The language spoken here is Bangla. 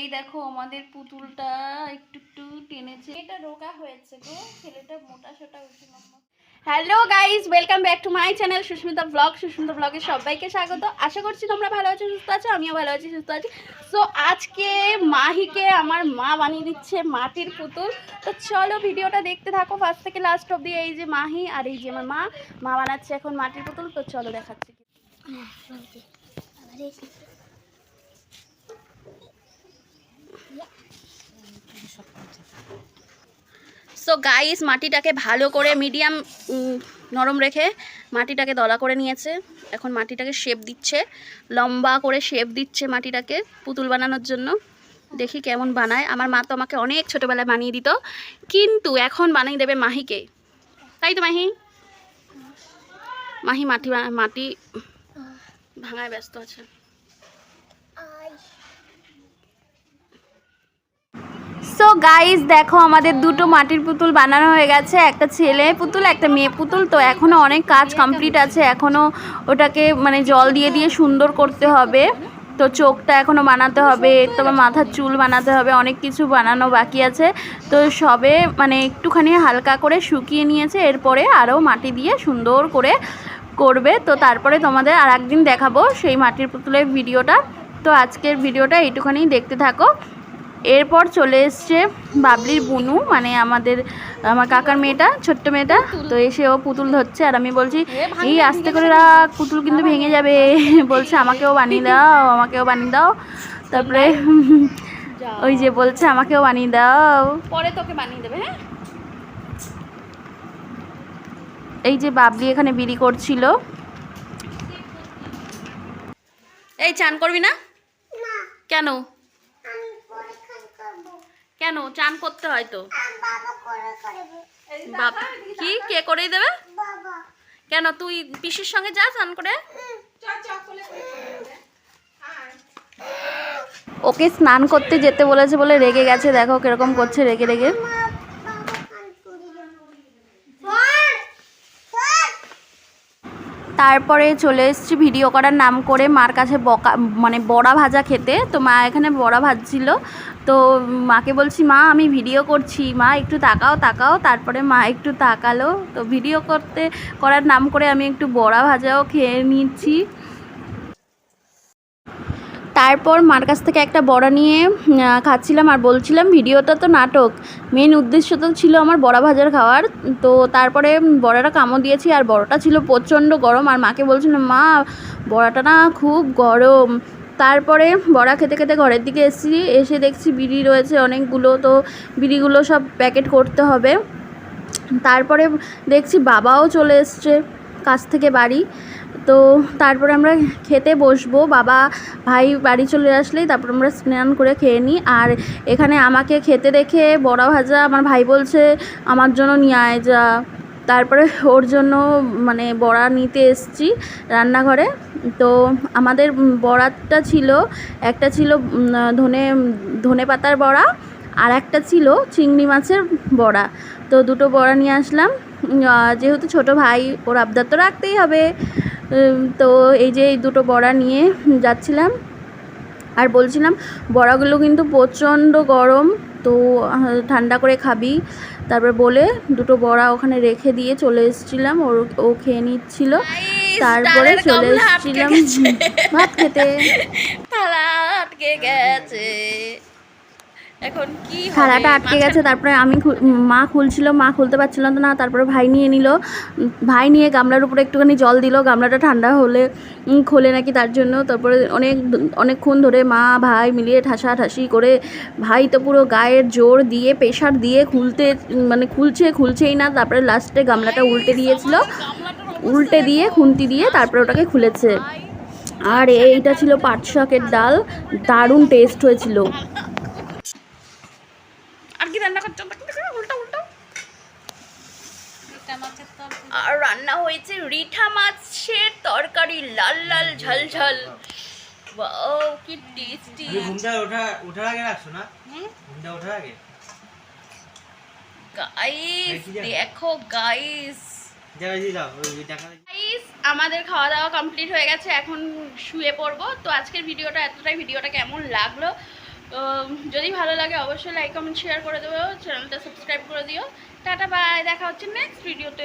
এই দেখো আমাদের পুতুলটা একটু একটু টেনেছে। এটা রোগা হয়েছে গো, ছেলেটা মোটা সোটা উঠে hello guys welcome back to my channel Susmita blog Susmita ব্লগে সবাইকে স্বাগত। আশা করছি তোমরা ভালো আছো, সুস্থ আছো, আমিও ভালো আছি, সুস্থ আছি। সো আজকে মাহিকে আমার মা বানিয়ে দিচ্ছে মাটির পুতুল। তো চলো ভিডিওটা দেখতে থাকো ফার্স্ট থেকে লাস্ট অব্দি এই যে মাহি আর এই যে আমার মা। মা বানাচ্ছে এখন মাটির পুতুল, তো চলো দেখাচ্ছি। গাইস মাটিটাকে ভালো করে মিডিয়াম নরম রেখে মাটিটাকে দলা করে নিয়েছে। এখন মাটিটাকে শেপ দিচ্ছে। লম্বা করে শেপ দিচ্ছে মাটিটাকে পুতুল বানানোর জন্য। দেখি কেমন বানায়। আমার মা তো আমাকে অনেক ছোটোবেলায় বানিয়ে দিত। কিন্তু এখন বানিয়ে দেবে মাহিকে। তাই তো মাহি? মাহি মাটি মাটি ভাঙায় ব্যস্ত আছে। সো গাইজ দেখো আমাদের দুটো মাটির পুতুল বানানো হয়ে গেছে। একটা ছেলে পুতুল, একটা মেয়ে পুতুল। তো এখনও অনেক কাজ কমপ্লিট আছে। এখনও ওটাকে মানে জল দিয়ে দিয়ে সুন্দর করতে হবে। তো চোখটা এখনও বানাতে হবে, তোমার মাথার চুল বানাতে হবে, অনেক কিছু বানানো বাকি আছে। তো সবে মানে একটুখানি হালকা করে শুকিয়ে নিয়েছে, এরপরে আরও মাটি দিয়ে সুন্দর করে করবে। তো তারপরে তোমাদের আর একদিন দেখাবো সেই মাটির পুতুলের ভিডিওটা। তো আজকের ভিডিওটা এইটুখানি, দেখতে থাকো। এরপর চলে এসছে বাবলির বুনু মানে আমাদের আমার কাকার মেয়েটা ছোট্ট মেয়েটা। তো এসে ও পুতুল ধরছে আর আমি বলছি এই আস্তে করে রাখ পুতুল কিন্তু ভেঙে যাবে। বলছে আমাকেও বানিয়ে দাও আমাকেও বানিয়ে দাও। তারপরে ওই যে বলছে আমাকেও বানিয়ে দাও। পরে তোকে বানিয়ে দেবে হ্যাঁ? এই যে বাবলি এখানে বিড়ি করছিল। এই চান করবি না। কেন? কেন? চান করতে হয় তো। বাবা কি? কে করেই দেবে? কেন? তুই পিসির সঙ্গে যা চান করে। ওকে স্নান করতে যেতে বলেছে বলে রেগে গেছে। দেখো কীরকম করছে রেগে রেগে। তারপরে চলে এসেছি, ভিডিও করার নাম করে মার কাছে বকা মানে বড়া ভাজা খেতে। তো মা এখানে বড়া ভাজছিল। তো মাকে বলছি, মা, আমি ভিডিও করছি। মা, একটু তাকাও তাকাও। তারপরে মা একটু তাকালো। তো ভিডিও করতে, করার নাম করে আমি একটু বড়া ভাজাও খেয়ে নিচ্ছি। তারপর মার কাছ থেকে একটা বড়া নিয়ে খাচ্ছিলাম আর বলছিলাম, ভিডিওটা তো নাটক। মেন উদ্দেশ্য তো ছিল আমার বড়া ভাজার খাওয়ার। তো তারপরে বড়াটা কামড় দিয়েছি আর বড়াটা ছিল প্রচণ্ড গরম আর মাকে বলছিলাম, মা, বড়াটা না খুব গরম। তারপরে বড়া খেতে খেতে ঘরের দিকে এসেছি, এসে দেখছি বিড়ি রয়েছে অনেকগুলো, তো বিড়িগুলো সব প্যাকেট করতে হবে। তারপরে দেখছি বাবাও চলে এসছে কাছ থেকে বাড়ি। তো তারপরে আমরা খেতে বসবো। বাবা, ভাই বাড়ি চলে আসলেই তারপর আমরা স্নান করে খেয়ে নিই। আর এখানে আমাকে খেতে দেখে বড়া ভাজা আমার ভাই বলছে, আমার জন্য নিয়ে আয় যা। তারপরে ওর জন্য মানে বড়া নিতে এসছি রান্নাঘরে। তো আমাদের বড়াটা ছিল, একটা ছিল ধনে ধনে পাতার বড়া আর একটা ছিল চিংড়ি মাছের বড়া। তো দুটো বড়া নিয়ে আসলাম। যেহেতু ছোট ভাই, ওর আবদার তো রাখতেই হবে। তো এই যে এই দুটো বড়া নিয়ে যাচ্ছিলাম। আর বলছিলাম বড়াগুলো কিন্তু প্রচণ্ড গরম তো ঠান্ডা করে খাবি। তারপর বলে দুটো বড়া ওখানে রেখে দিয়ে চলে এসেছিলাম ওর ও খেয়ে নিচ্ছিল। তারপরে চলে এসেছিলাম ভাত খেতে। থালা আটকে গেছে। এখন কি থালাটা আটকে গেছে তারপরে আমি মা খুলছিল মা খুলতে পারছিল না তারপরে ভাই নিয়ে নিল। ভাই নিয়ে গামলার উপরে একটুখানি জল দিল গামলাটা ঠান্ডা হলে খোলে নাকি তার জন্য। তারপরে অনেক অনেকক্ষণ ধরে মা ভাই মিলিয়ে ঠাসা ঠাসি করে ভাই তো পুরো গায়ের জোর দিয়ে প্রেশার দিয়ে খুলতে মানে খুলছে খুলছেই না তারপরে লাস্টে গামলাটা উল্টে দিয়েছিল। উল্টে দিয়ে খুন্তি দিয়ে তারপরে ওটাকে খুলেছে। আর এইটা ছিল পাট শাকের ডাল দারুণ টেস্ট হয়েছিল আর কি রান্না করছ উল্টো উল্টো আর রান্না হয়েছে রিঠা তরকারি লাল লাল ঝাল ঝাল। ওয়াও কি টেস্টি ঘুমটা ওঠা ওঠার আগে রাখছো না? ঘুমটা ওঠার আগে? গাইস দেখো গাইস আমাদের খাওয়া দাওয়া কমপ্লিট হয়ে গেছে এখন শুয়ে পড়ব। তো আজকের ভিডিওটা এতটাই ভিডিওটা কেমন লাগল? তো যদি ভালো লাগে অবশ্যই লাইক কমেন্ট শেয়ার করে দেবো। চ্যানেলটা সাবস্ক্রাইব করে দিও। টাটা বাই দেখা হচ্ছে নেক্সট ভিডিওতে